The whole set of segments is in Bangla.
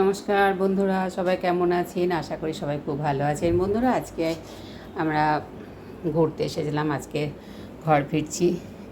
নমস্কার বন্ধুরা, সবাই কেমন আছেন? আশা করি সবাই খুব ভালো আছেন। বন্ধুরা, আজকে আমরা ঘুরতে এসেছিলাম, আজকে ঘর ফিরছি।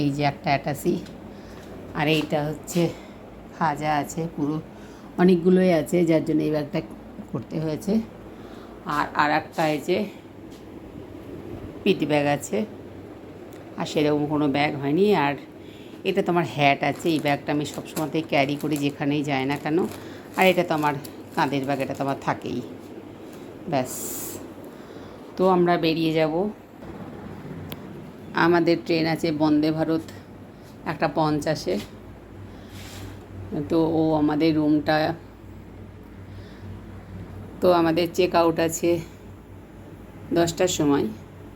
এই যে একটা অ্যাটাসি আর এইটা হচ্ছে খাজা আছে, পুরো অনেকগুলোই আছে, যার জন্য এই ব্যাগটা করতে হয়েছে। আর আর একটা এই যে পিটি ব্যাগ আছে, আর সেরকম কোনো ব্যাগ হয়নি। আর এটা তোমার হ্যাট আছে, এই ব্যাগটা আমি সবসময়তেই ক্যারি করি যেখানেই যায় না কেন। আর এটা তো আমার কাঁধের ব্যাগ এটা তো আমার থাকেই। ব্যাস। তো আমরা বেরিয়ে যাব। আমাদের ট্রেন আছে বন্দে ভারত, একটা পঞ্চাশে। তো ও আমাদের রুমটা, তো আমাদের চেক আউট আছে দশটার সময়।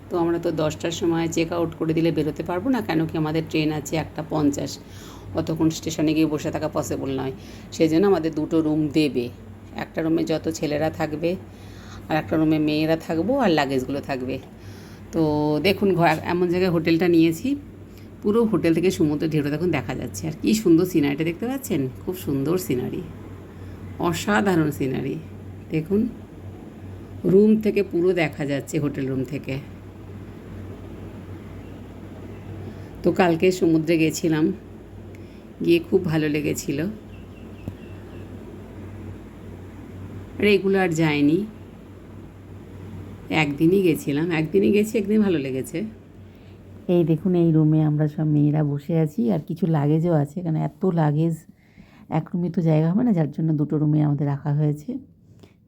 তো আমরা তো দশটার সময় চেক আউট করে দিলে বেরোতে পারব না, কেন কি আমাদের ট্রেন আছে একটা পঞ্চাশ। অতক্ষণ স্টেশনে গিয়ে বসে থাকা পসিবল নয়। সেই জন্য আমাদের দুটো রুম দেবে। একটা রুমে যত ছেলেরা থাকবে, আর একটা রুমে মেয়েরা থাকব, আর লাগেজগুলো থাকবে। তো দেখুন এমন জায়গায় হোটেলটা নিয়েছি। পুরো হোটেল থেকে সমুদ্র ঢেউটা দেখুন দেখা যাচ্ছে। আর কী সুন্দর সিনারিটা দেখতে পাচ্ছেন? খুব সুন্দর সিনারি অসাধারণ সিনারি দেখুন রুম থেকে পুরো দেখা যাচ্ছে হোটেল রুম থেকে। তো কালকে সমুদ্রে গেছিলাম। গিয়ে খুব ভালো লেগেছিল। রেগুলার যায়নি। একদিনই গেছিলাম। একদিনই গেছি, একদিন ভালো লেগেছে। এই দেখুন, এই রুমে আমরা সব মেয়েরা বসে আছি, আর কিছু লাগেজও আছে কারণ এত লাগেজ এক রুমে তো জায়গা হবে না, যার জন্য দুটো রুমে আমাদের রাখা হয়েছে।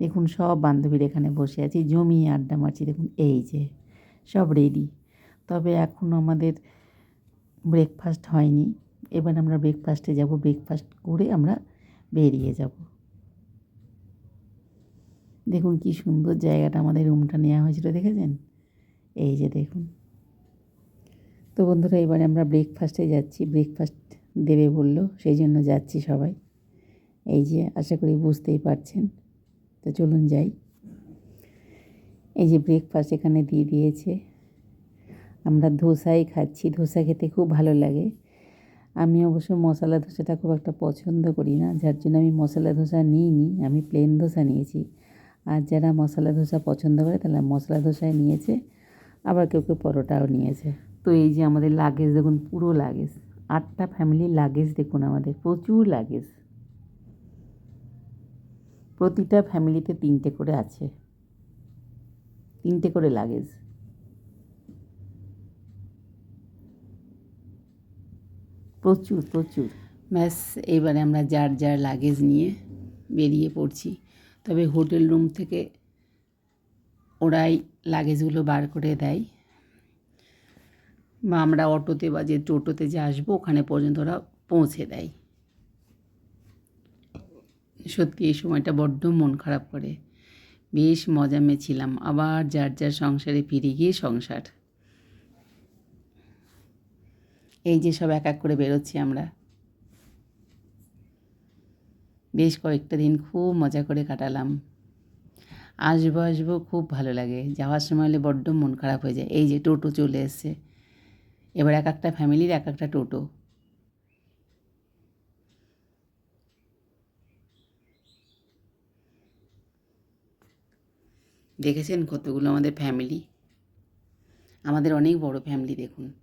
দেখুন, সব বান্ধবীর এখানে বসে আছি, জমিয়ে আড্ডা মারছি, দেখুন, এই যে, সব রেডি তবে এখন আমাদের ব্রেকফাস্ট হয়নি। এবার আমরা ব্রেকফাস্টে যাব ব্রেকফাস্ট করে আমরা বেরিয়ে যাব। দেখুন কি সুন্দর জায়গাটা আমাদের রুমটা নেওয়া হয়েছিল, দেখেছেন? এই যে দেখুন। তো বন্ধুরা, এবারে আমরা ব্রেকফাস্টে যাচ্ছি। ব্রেকফাস্ট দেবে বলল, সেই জন্য যাচ্ছি সবাই। এই যে, আশা করি বুঝতেই পারছেন। তো চলুন যাই। এই যে ব্রেকফাস্ট এখানে দিয়ে দিয়েছে। আমরা ধোসাই খাচ্ছি। ধোসা খেতে খুব ভালো লাগে। আমি অবশ্য মশলা ধোসাটা খুব একটা পছন্দ করি না, যার জন্য আমি মশলা ধোসা নিইনি, আমি প্লেন ধোসা নিয়েছি। আর যারা মশলা ধোসা পছন্দ করে তারা মশলা ধোসায় নিয়েছে, আবার কেউ কেউ পরোটাও নিয়েছে। তো এই যে আমাদের লাগেজ, দেখুন পুরো লাগেজ, আটটা ফ্যামিলির লাগেজ দেখুন আমাদের, প্রচুর লাগেজ। প্রতিটা ফ্যামিলিতে তিনটে করে আছে, তিনটে করে লাগেজ। প্রচুর প্রচুর। ব্যাস, এইবারে আমরা যার যার লাগেজ নিয়ে বেরিয়ে পড়ছি। তবে হোটেল রুম থেকে ওরাই লাগেজগুলো বার করে দেয়। বা আমরা অটোতে বা যে টোটোতে যে আসব, ওখানে পর্যন্ত ওরা পৌঁছে দেয়। সত্যি এই সময়টা বড্ড মন খারাপ করে। বেশ মজা মেছিলাম। আবার যার যার সংসারে ফিরে গিয়ে সংসার। এই যে সব এক এক করে বেরোচ্ছি আমরা। বেশ কয়েকটা দিন খুব মজা করে কাটালাম। আসব আসব খুব ভালো লাগে। যাওয়ার সময় হলে বড্ড মন খারাপ হয়ে যায়। এই যে টোটো চলে এসছে। এবার এক একটা ফ্যামিলির এক একটা টোটো। দেখেছেন কতগুলো আমাদের ফ্যামিলি? আমাদের অনেক বড় ফ্যামিলি দেখুন।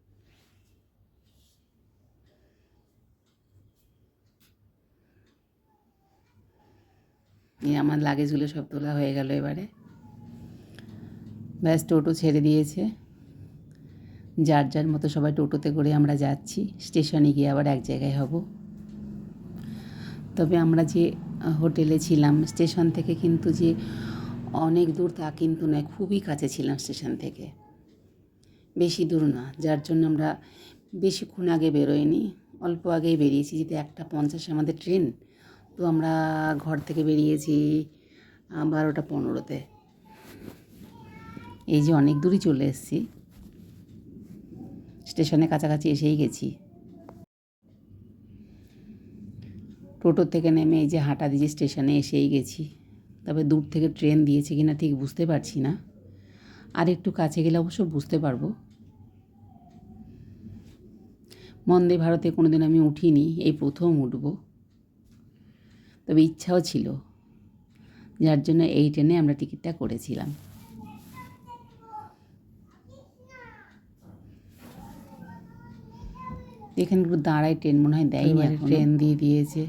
এই আমার লাগেজগুলো সব তোলা হয়ে গেল এবারে। ব্যাস, টোটো ছেড়ে দিয়েছে। যার যার মতো সবাই টোটোতে করে আমরা যাচ্ছি। স্টেশনে গিয়ে আবার এক জায়গায় হব। তবে আমরা যে হোটেলে ছিলাম, স্টেশন থেকে কিন্তু যে অনেক দূর তা কিন্তু নয়, খুবই কাছে ছিলাম স্টেশন থেকে। বেশি দূর না, যার জন্য আমরা বেশিক্ষণ আগে বেরোয়নি। অল্প আগেই বেরিয়েছি, যেতে একটা পঞ্চাশে আমাদের ট্রেন। তো আমরা ঘর থেকে বেরিয়েছি বারোটা পনেরোতে। এই যে অনেক দূরই চলে এসেছি। স্টেশনে কাছাকাছি এসেই গেছি। টোটো থেকে নেমে এই যে হাঁটা দিয়ে স্টেশনে এসেই গেছি। তবে দূর থেকে ট্রেন দিয়েছে কিনা ঠিক বুঝতে পারছি না। আর একটু কাছে গেলে অবশ্য বুঝতে পারব। বন্দে ভারতে কোনো দিন আমি উঠিনি, এই প্রথম উঠবো। তবে ইচ্ছাও ছিল যার জন্য এই ট্রেনে আমরা টিকিটটা করেছিলাম। এখানে একটু দাঁড়ায় ট্রেন মনে হয় দেয়নি ট্রেন দিয়ে দিয়েছে।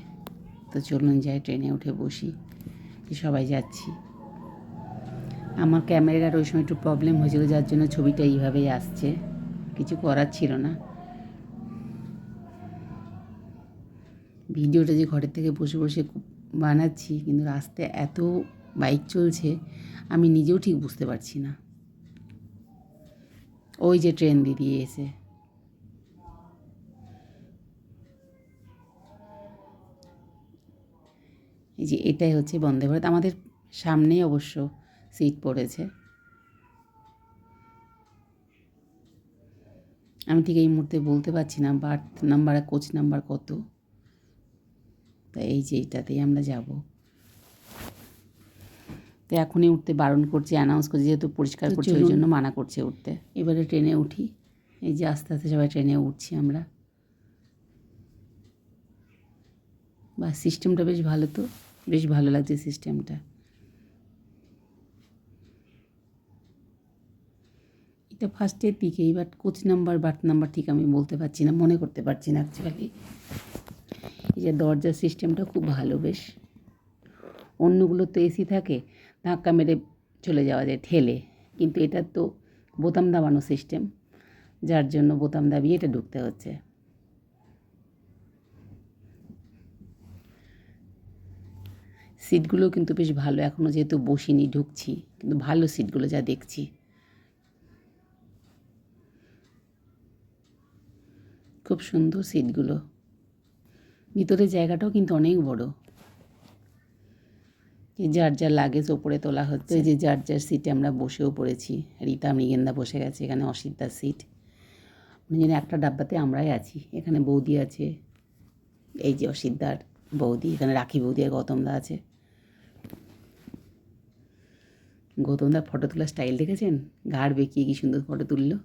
তো চলুন যাই ট্রেনে উঠে বসি সবাই যাচ্ছি। আমার ক্যামেরার ওই সময় একটু প্রবলেম হয়েছিল যার জন্য ছবিটা এইভাবেই আসছে। কিছু করার ছিল না। ভিডিওটা যে ঘরের থেকে বসে বসে খুব বানাচ্ছি, কিন্তু রাস্তায় এত বাইক চলছে, আমি নিজেও ঠিক বুঝতে পারছি না। ওই যে ট্রেন দিয়ে এসে। এই যে এটাই হচ্ছে বন্দে ভারত। আমাদের সামনেই অবশ্য সিট পড়েছে। আমি ঠিক এই মুহূর্তে বলতে পারছি না, বার্থ নাম্বার কোচ নাম্বার কত। তা এই যে এইটাতেই আমরা যাব। তো এখনই উঠতে বারণ করছে অ্যানাউন্স করছে যেহেতু পরিষ্কার করছে ওই জন্য মানা করছে উঠতে। এবারে ট্রেনে উঠি। এই যে আস্তে আস্তে সবাই ট্রেনে উঠছি আমরা। বা সিস্টেমটা বেশ ভালো তো। বেশ ভালো লাগছে সিস্টেমটা এটা ফার্স্টের দিকেই but coach number berth number ঠিক আমি বলতে পারছি না মনে করতে পারছি না অ্যাকচুয়ালি এই যে দরজার সিস্টেমটা খুব ভালো বেশ। অন্যগুলো তো এসি থাকে, ধাক্কা মেরে চলে যাওয়া যায়, ঠেলে। কিন্তু এটার তো বোতাম দাবানো সিস্টেম, যার জন্য বোতাম দাবিয়ে এটা ঢুকতে হচ্ছে। সিটগুলো কিন্তু বেশ ভালো এখনও যেহেতু বসিনি, ঢুকছি। কিন্তু ভালো সিটগুলো যা দেখছি। খুব সুন্দর সিটগুলো। ভিতরে জায়গাটাও কিন্তু অনেক বড়। যে যার যার লাগেজ ওপরে তোলা হচ্ছে যে যার যার সিটে আমরা বসেও পড়েছি, রীতা মৃগেন্দা বসে গেছে এখানে অসিতার সিট মানে একটা ডাব্বাতে আমরাই আছি, এখানে বৌদি আছে, এই যে অসিদ্দার বৌদি, এখানে রাখি বৌদি আর গৌতমদা আছে। গৌতমদার ফটো তোলার স্টাইল দেখেছেন? ঘাড় বেঁকিয়ে কি সুন্দর ফটো তুললো?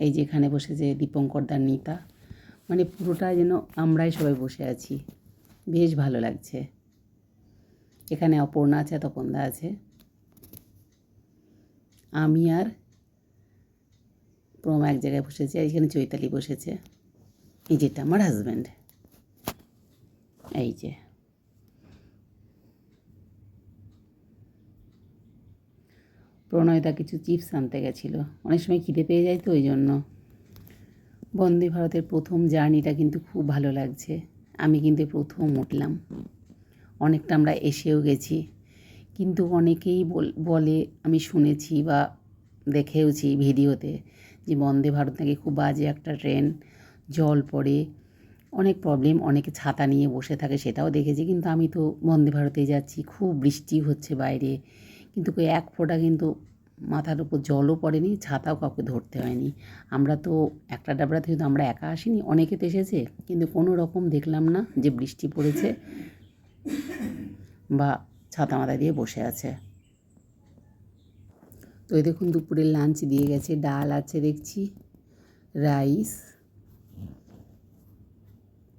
এই যে এখানে বসেছে দীপঙ্করদার নিতা মানে পুরোটা যেন আমরাই সবাই বসে আছি। বেশ ভালো লাগছে। এখানে অপর্ণা আছে, তপনদা আছে। আমি আর প্রমা এক জায়গায় বসেছি, আর এখানে চৈতালি বসেছে। এই যেটা, আমার হাজব্যান্ড এই যে। প্রণয়দা কিছু চিপস আনতে গেছিল। অনেক সময় খিদে পেয়ে যায় তো ওই জন্য। বন্দে ভারতের প্রথম জার্নিটা কিন্তু খুব ভালো লাগছে। আমি কিন্তু প্রথম উঠলাম। অনেকটা আমরা এসেও গেছি। কিন্তু অনেকেই বল- আমি শুনেছি বা দেখেওছি ভিডিওতে যে বন্দে ভারত নাকি খুব বাজে একটা ট্রেন, জল পড়ে, অনেক প্রবলেম অনেকে ছাতা নিয়ে বসে থাকে সেটাও দেখেছি। কিন্তু আমি তো বন্দে ভারতে যাচ্ছি, খুব বৃষ্টি হচ্ছে বাইরে। কিন্তু কই এক ফোঁটা কিন্তু মাথার উপর জলও পড়েনি, ছাতাও কাউকে ধরতে হয়নি। আমরা তো একটা ডাবড়াতে কিন্তু আমরা একা আসিনি, অনেকে তো এসেছে, কিন্তু কোনো রকম দেখলাম না যে বৃষ্টি পড়েছে বা ছাতা মাথা দিয়ে বসে আছে। তো এই দেখুন দুপুরের লাঞ্চ দিয়ে গেছে, ডাল আছে দেখছি রাইস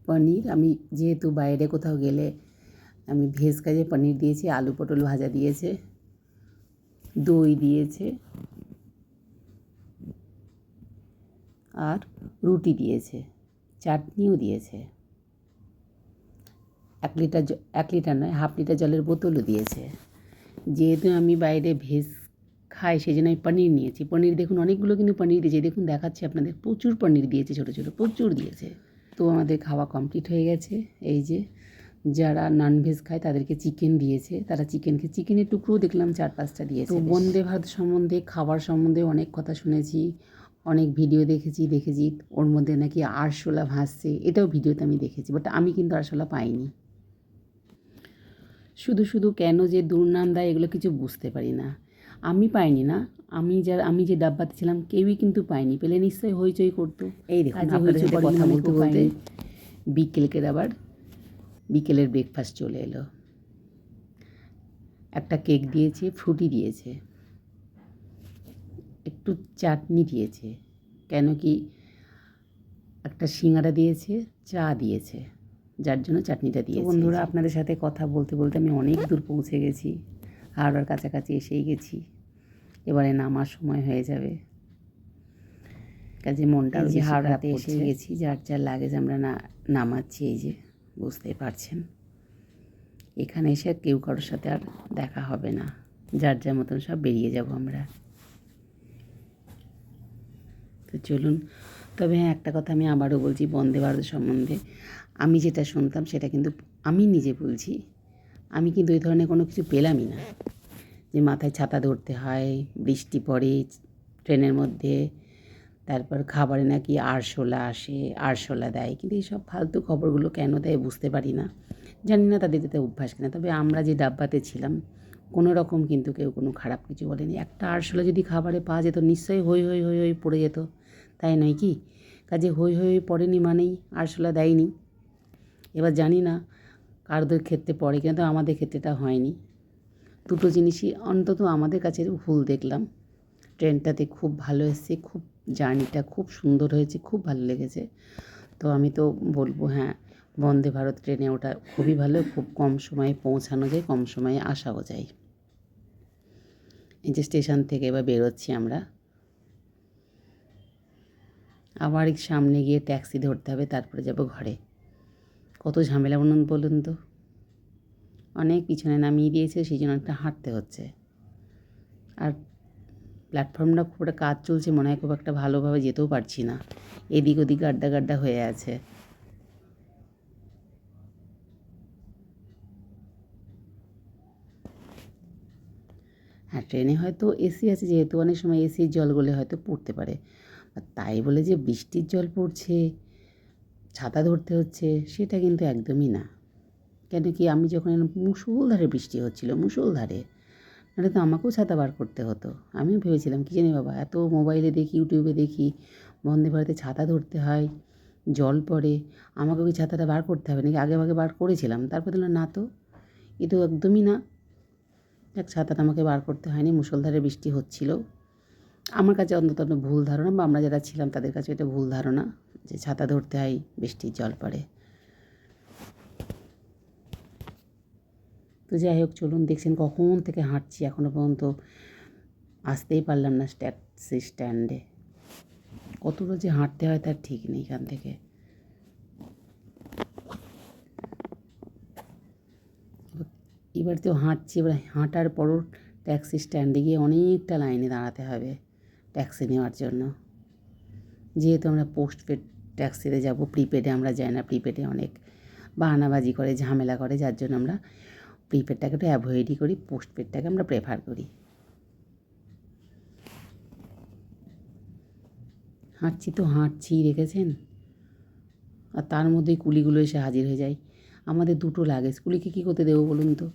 পনির। আমি যেহেতু বাইরে কোথাও গেলে আমি ভেজ কাজে পনির দিয়েছি, আলু পটল ভাজা দিয়েছে। দই দিয়েছে আর রুটি দিয়েছে, চাটনিও দিয়েছে। এক লিটার এক লিটার নয়, হাফ লিটার জলের বোতলও দিয়েছে। যেহেতু আমি বাইরে ভেজ খাই সেই জন্য আমি পনির নিয়েছি। পনির দেখুন, অনেকগুলো কিন্তু পনির দিয়েছে। দেখুন, দেখাচ্ছি আপনাদের। প্রচুর পনির দিয়েছে, ছোটো ছোটো, প্রচুর দিয়েছে। তো আমাদের খাওয়া কমপ্লিট হয়ে গেছে। এই যে যারা ননভেজ খায় তাদেরকে চিকেন দিয়েছে। তারা চিকেনকে চিকেনের টুকরোও দেখলাম চার পাঁচটা দিয়েছে। তো বন্দে ভাত সম্বন্ধে খাবার সম্বন্ধে অনেক কথা শুনেছি অনেক ভিডিও দেখেছি দেখেছি। ওর মধ্যে নাকি আরশোলা ভাসছে এটাও ভিডিওতে আমি দেখেছি বাট আমি কিন্তু আরশোলা পাইনি। শুধু শুধু কেন যে দুর্নাম দেয় এগুলো কিছু বুঝতে পারি না। আমি পাইনি না আমি যার আমি যে ডাব্বাতে ছিলাম কেউই কিন্তু পাইনি। পেলে নিশ্চয়ই হইচই করতো। এই দেখুন কথা মানে বলতে পায়নি। আবার বিকেলের ব্রেকফাস্ট চলে এলো। একটা কেক দিয়েছে ফ্রুটি দিয়েছে। একটু চাটনি দিয়েছে কেন কি একটা সিঙ্গারা দিয়েছে চা দিয়েছে যার জন্য চাটনিটা দিয়ে বন্ধুরা আপনাদের সাথে কথা বলতে বলতে আমি অনেক দূর পৌঁছে গেছি হাওড়ার কাছাকাছি এসেই গেছি। এবারে নামার সময় হয়ে যাবে। কাজে মনটা যে হাওড়াতে এসে গেছি যার যার লাগেজ আমরা না নামাচ্ছি এই যে বুঝতেই পারছেন। এখানে এসে কেউ কারোর সাথে আর দেখা হবে না। যার যার মতন সব বেরিয়ে যাব আমরা। তো চলুন, তবে হ্যাঁ একটা কথা আমি আবারও বলছি বন্দে ভারত সম্বন্ধে। আমি যেটা শুনতাম সেটা কিন্তু আমি নিজে বলছি। আমি কিন্তু ওই ধরনের কোনো কিছু পেলামই না। যে মাথায় ছাতা ধরতে হয়, বৃষ্টি পড়ে, ট্রেনের মধ্যে তারপর খাবারে নাকি আরশোলা আসে, আরশোলা দেয়। কিন্তু এইসব ফালতু খবরগুলো কেন দেয় বুঝতে পারি না। জানি না তাদের যাতে অভ্যাস কিনা, তবে আমরা যে ডাব্বাতে ছিলাম, কোনো রকম কিন্তু কেউ কোনো খারাপ কিছু বলেনি। একটা আরশোলা যদি খাবারে পাওয়া যেত, নিশ্চয়ই হই হই হই হই পড়ে যেত। তাই নয় কি? কাজে হই হই পড়েনি মানেই আরশোলা দেয়নি। এবার জানি না কারোদের ক্ষেত্রে পড়ে কিন্তু আমাদের ক্ষেত্রেটা হয়নি। দুটো জিনিসই অন্তত আমাদের কাছে ভুল দেখলাম। ট্রেনটাতে খুব ভালো এসেছে, খুব জার্নিটা খুব সুন্দর হয়েছে, খুব ভালো লেগেছে। তো আমি তো বলব হ্যাঁ বন্দে ভারত ট্রেনে ওটা খুবই ভালো, খুব কম সময়ে পৌঁছানো যায়, কম সময়ে আসাও যায়। এই যে স্টেশন থেকে এবার বেরোচ্ছি আমরা। আবার সামনে গিয়ে ট্যাক্সি ধরতে হবে, তারপরে যাব ঘরে। কত ঝামেলা বলুন বলুন তো। অনেক পিছনে নামিয়ে দিয়েছে, সেই জন্য একটা হাঁটতে হচ্ছে। আর প্ল্যাটফর্মটা খুব একটা কাজ চলছে, মনে হয় খুব একটা ভালোভাবে যেতেও পারছি না। এদিক ওদিক গাড্ডা গাড্ডা হয়ে আছে। হ্যাঁ ট্রেনে হয়তো এসি আছে, যেহেতু অনেক সময় এসির জলগুলো হয়তো পড়তে পারে। তাই বলে যে বৃষ্টির জল পড়ছে, ছাতা ধরতে হচ্ছে, সেটা কিন্তু একদমই না। কেন কি আমি যখন মুষলধারে বৃষ্টি হচ্ছিল, মুষলধারে নাহলে তো আমাকেও ছাতা বার করতে হতো। আমিও ভেবেছিলাম, কী জানি বাবা, এত মোবাইলে দেখি ইউটিউবে দেখি, বন্দে ভারতে ছাতা ধরতে হয়, জল পড়ে আমাকে ওই ছাতাটা বার করতে হবে? নাকি আগে আগে বার করেছিলাম, তারপর দিলাম না তো, এ তো একদমই না। এক ছাতাটা আমাকে বার করতে হয়নি, মুষলধারে বৃষ্টি হচ্ছিল। আমার কাছে অন্তত ভুল ধারণা, বা আমরা যারা ছিলাম, তাদের কাছে এটা ভুল ধারণা, যে ছাতা ধরতে হয়, বৃষ্টির জল পড়ে। তো যাই হোক, চলুন দেখছেন কখন থেকে হাঁটছি এখনও পর্যন্ত। আসতেই পারলাম না ট্যাক্সি স্ট্যান্ডে। কতটা যে হাঁটতে হয় তার ঠিক নেই এখান থেকে। এবার তো হাঁটছি, এবার হাঁটার পরও ট্যাক্সি স্ট্যান্ডে গিয়ে অনেকটা লাইনে দাঁড়াতে হবে ট্যাক্সি নেওয়ার জন্য। যেহেতু আমরা পোস্টপেড ট্যাক্সিতে যাব, প্রিপেডে আমরা যাই না, প্রিপেডে অনেক বাহানাবাজি করে, ঝামেলা করে, যার জন্য আমরা প্রিপেডটাকে একটু অ্যাভয়েডই করি পোস্টপেডটাকে আমরা প্রেফার করি। হাঁটছি তো হাঁটছি রেখেছেন আর তার মধ্যেই কুলিগুলো এসে হাজির হয়ে যায়। আমাদের দুটো লাগেজ, কুলিকে কী করতে দেবো বলুন তো?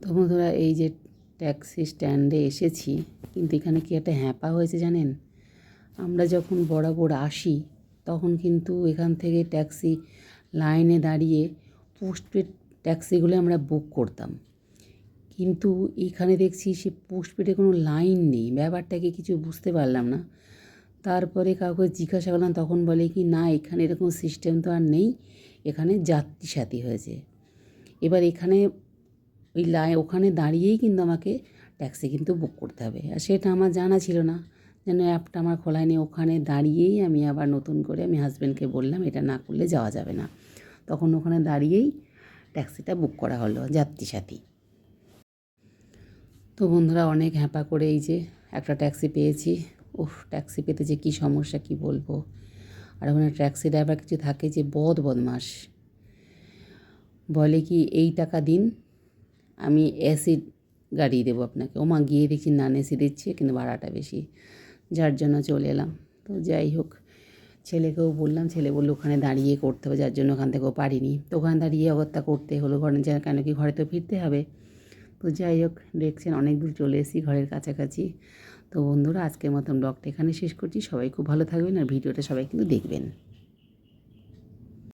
তো বন্ধুরা, এই যে ট্যাক্সি স্ট্যান্ডে এসেছি, কিন্তু এখানে কি একটা হ্যাপা হয়েছে জানেন? আমরা যখন বরাবর আসি, তখন কিন্তু এখান থেকে ট্যাক্সি লাইনে দাঁড়িয়ে পোস্টপেড ট্যাক্সিগুলো আমরা বুক করতাম। কিন্তু এখানে দেখছি সে পোস্টপেডে কোনো লাইন নেই। ব্যাপারটাকে কিছু বুঝতে পারলাম না। তারপরে কাউকে জিজ্ঞাসা করলাম, তখন বলে কি, না, এখানে এরকম সিস্টেম তো আর নেই। এখানে যাত্রী সাথী হয়েছে। এবার এখানে ওই লাই, ওখানে দাঁড়িয়েই কিন্তু আমাকে ট্যাক্সি কিন্তু বুক করতে হবে। আর সেটা আমার জানা ছিল না। যেন অ্যাপটা আমার খোলায় নেই। ওখানে দাঁড়িয়েই আমি আবার নতুন করে আমি হাজব্যান্ডকে বললাম, এটা না করলে যাওয়া যাবে না। তখন ওখানে দাঁড়িয়েই ট্যাক্সিটা বুক করা হলো যাত্রী সাথী তো বন্ধুরা, অনেক হ্যাপা করে এই যে একটা ট্যাক্সি পেয়েছি। উফ, ট্যাক্সি পেতে যে কী সমস্যা, কী বলব? আর ওখানে ট্যাক্সি ড্রাইভার কিছু থাকে যে বদ বদমাস বলে কি, এই টাকা দিন, আমি এসি গাড়ি দেবো আপনাকে। ওমা গিয়ে দেখছি নান এসি দিচ্ছে, কিন্তু ভাড়াটা বেশি। যার জন্য চলে এলাম। তো যাই হোক, ছেলেকেও বললাম, ছেলে বলল ওখানে দাঁড়িয়ে করতে হবে, যার জন্য ওখান থেকেও পারিনি। তো ওখানে দাঁড়িয়ে অগত্যা করতে হলো, ঘরে যা কেন কি ঘরে তো ফিরতে হবে। তো যাই হোক, দেখছেন অনেক দূর চলে এসেছি ঘরের কাছাকাছি। তো বন্ধুরা, আজকের মতন ব্লগটা এখানে শেষ করছি। সবাই খুব ভালো থাকবেন আর ভিডিওটা সবাই কিন্তু দেখবেন।